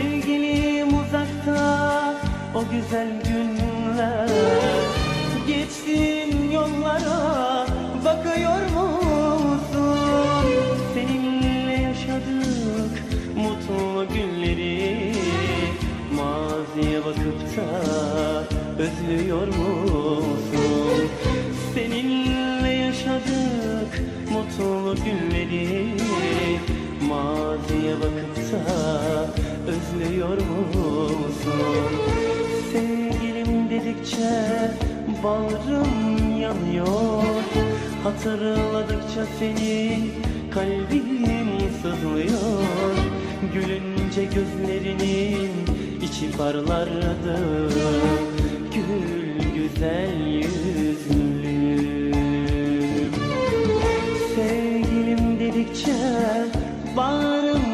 Sevgilim uzakta o güzel günler Geçtiğin yollara bakıyor musun? Seninle yaşadık mutlu günleri Maziye bakıp da özlüyor musun? Seninle yaşadık mutlu günleri Maziye bakıp da özlüyor musun? Sevgilim dedikçe bağrım yanıyor. Hatırladıkça seni kalbim sızlıyor. Gülünce gözlerinin içi parlardı Gül güzel yüzlüm Sevgilim dedikçe bağrım